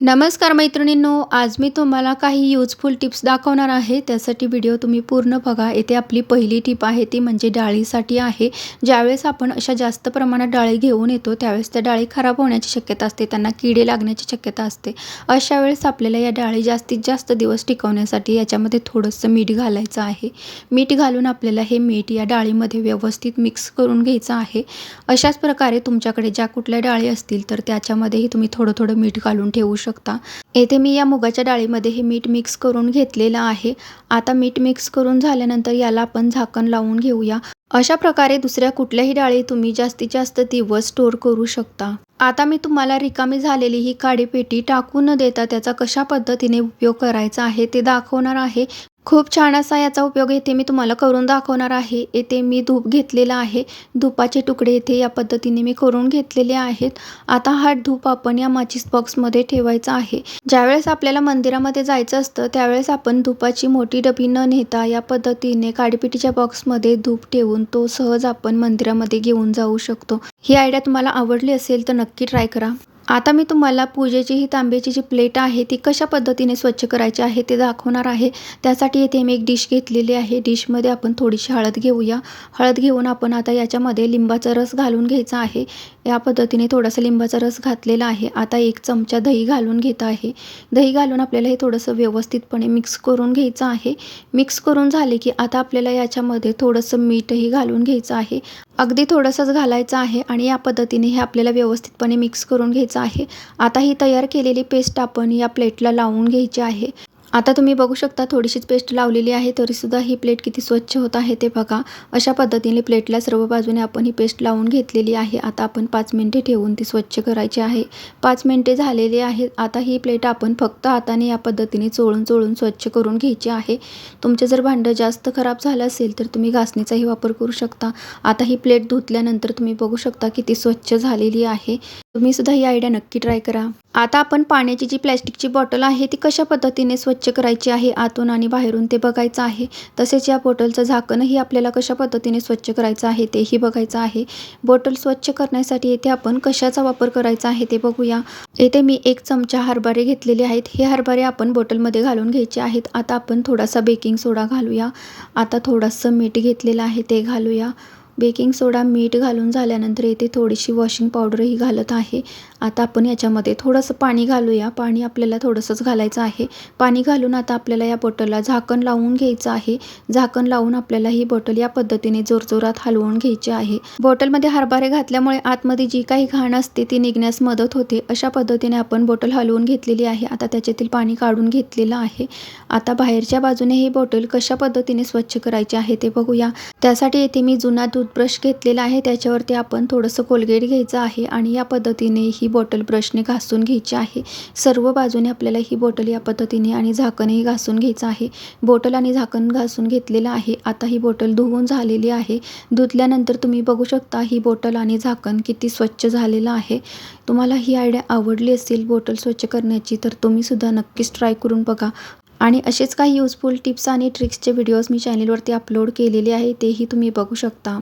नमस्कार मैत्रिणींनो आज मी तुम्हाला काही यूजफुल टिप्स दाखवणार आहे. त्यासाठी व्हिडिओ तुम्ही पूर्ण बघा. येथे आपली पहिली टिप आहे ती म्हणजे डाळीसाठी आहे. ज्यावेळेस आपण अशा जास्त प्रमाणात डाळी घेऊन येतो त्यावेळेस त्या डाळी खराब होण्याची शक्यता असते त्यांना किडे लागण्याची शक्यता असते. अशा वेळेस आपल्याला या डाळी जास्तीत जास्त दिवस टिकवण्यासाठी याच्यामध्ये थोडंसं मीठ घालायचं आहे. मीठ घालून आपल्याला हे मीठ या डाळीमध्ये व्यवस्थित मिक्स करून घ्यायचं आहे. अशाच प्रकारे तुमच्याकडे ज्या कुठल्या डाळी असतील तर त्याच्यामध्येही तुम्ही थोडं थोडं मीठ घालून ठेवू शकता. शकता. येथे मी या मुगाच्या डाळीमध्ये हे मीठ मिक्स करून घेतलेलं आहे. आता मीठ मिक्स करून झाल्यानंतर याला आपण झाकण लावून घेऊया. अशा प्रकारे दुसऱ्या कुठल्याही डाळी तुम्ही जास्तीत जास्त दिवस स्टोर करू शकता. आता मी तुम्हाला रिकामी झालेली ही काडीपेटी टाकू न देता त्याचा कशा पद्धतीने उपयोग करायचा आहे ते दाखवणार आहे. खूप छान असा याचा उपयोग येथे मी तुम्हाला करून दाखवणार आहे. येथे मी धूप घेतलेला आहे. धुपाचे तुकडे येथे या पद्धतीने मी करून घेतलेले आहेत. आता हा धूप आपण या माचीस बॉक्समध्ये ठेवायचा आहे. ज्यावेळेस आपल्याला मंदिरामध्ये जायचं असतं त्यावेळेस आपण धुपाची मोठी डबी न नेता या पद्धतीने काडीपिटीच्या बॉक्समध्ये धूप ठेवून तो सहज आपण मंदिरामध्ये घेऊन जाऊ शकतो. ही आयडिया तुम्हाला आवडली असेल तर नक्की ट्राय करा. आता मी तुम्हाला पूजेची ही तांब्याची जी प्लेट आहे ती कशा पद्धतीने स्वच्छ करायची आहे ते दाखवणार आहे. त्यासाठी येथे मी एक डिश घेतलेली आहे. डिशमध्ये आपण थोडीशी हळद घेऊया. हळद घेऊन आपण आता याच्यामध्ये लिंबाचा रस घालून घ्यायचा आहे. या पद्धतीने थोडासा लिंबाचा रस घातलेला आहे. आता एक चमचा दही घालून घेत आहे. दही घालून आपल्याला हे थोडंसं व्यवस्थितपणे मिक्स करून घ्यायचं आहे. मिक्स करून झाले की आता आपल्याला याच्यामध्ये थोडंसं मीठही घालून घ्यायचं आहे. अगदी थोडंसंच घालायचं आहे आणि या पद्धतीने हे आपल्याला व्यवस्थितपणे मिक्स करून घ्यायचं आहे. आता ही तयार केलेली पेस्ट आपण या प्लेटला लावून घ्यायची आहे. आता तुम्ही बघू शकता थोडीशीच पेस्ट लावलेली आहे तरीसुद्धा ही प्लेट किती स्वच्छ होत आहे ते बघा. अशा पद्धतीने प्लेटला सर्व बाजूने आपण ही पेस्ट लावून घेतलेली आहे. आता आपण पाच मिनटे ठेवून ती स्वच्छ करायची आहे. पाच मिनटे झालेली आहेत. आता ही प्लेट आपण फक्त हाताने या पद्धतीने चोळून चोळून स्वच्छ करून घ्यायची आहे. तुमचे जर भांडं जास्त खराब झालं असेल तर तुम्ही घासणीचाही वापर करू शकता. आता ही प्लेट धुतल्यानंतर तुम्ही बघू शकता किती स्वच्छ झालेली आहे. तुम्ही सुद्धा ही आयडिया नक्की ट्राय करा. आता आपण पाण्याची जी प्लॅस्टिकची बॉटल आहे ती कशा पद्धतीने स्वच्छ करायची आहे आतून आणि बाहेरून ते बघायचं आहे? तसेच या बॉटलचं झाकणही आपल्याला कशा पद्धतीने स्वच्छ करायचं आहे तेही बघायचं आहे. बॉटल स्वच्छ करण्यासाठी येथे आपण कशाचा वापर करायचा आहे ते बघूया. येथे मी एक चमचा हरभरे घेतलेले आहेत. हे हरभरे आपण बॉटलमध्ये घालून घ्यायचे आहेत. आता आपण थोडासा बेकिंग सोडा घालूया. आता थोडंसं मीठ घेतलेलं आहे ते घालूया. बेकिंग सोडा मीठ घालून झाल्यानंतर येथे थोडीशी वॉशिंग पावडरही घालत आहे. आता आपण याच्यामध्ये थोडंसं पाणी घालूया. पाणी आपल्याला थोडंसंच घालायचं आहे. पाणी घालून आता आपल्याला या बॉटलला झाकण लावून घ्यायचं आहे. झाकण लावून आपल्याला ही बॉटल या पद्धतीने जोरजोरात हलवून घ्यायची आहे. बॉटलमध्ये हरभरे घातल्यामुळे आतमध्ये जी काही घाण असते ती निघण्यास मदत होते. अशा पद्धतीने आपण बॉटल हलवून घेतलेली आहे. आता त्याच्यातील पाणी काढून घेतलेलं आहे. आता बाहेरच्या बाजूने ही बॉटल कशा पद्धतीने स्वच्छ करायची आहे ते बघूया. त्यासाठी येथे मी जुना दूध ब्रश घेतलेला आहे. त्याच्यावरती आपण थोडंसं कोलगेट घ्यायचं आहे आणि या पद्धतीने ही बॉटल ब्रशने घासून घ्यायची आहे. सर्व बाजूने आपल्याला ही बॉटल या पद्धतीने आणि झाकणही घासून घ्यायचं आहे. बॉटल आणि झाकण घासून घेतलेलं आहे. आता ही बॉटल धुवून झालेली आहे. धुतल्यानंतर तुम्ही बघू शकता ही बॉटल आणि झाकण किती स्वच्छ झालेलं आहे. तुम्हाला ही आयडिया आवडली असेल बॉटल स्वच्छ करण्याची तर तुम्हीसुद्धा नक्कीच ट्राय करून बघा. आणि असेच काही यूजफुल टिप्स आणि ट्रिक्सचे व्हिडिओज मी चॅनलवरती अपलोड केलेले आहे तेही तुम्ही बघू शकता.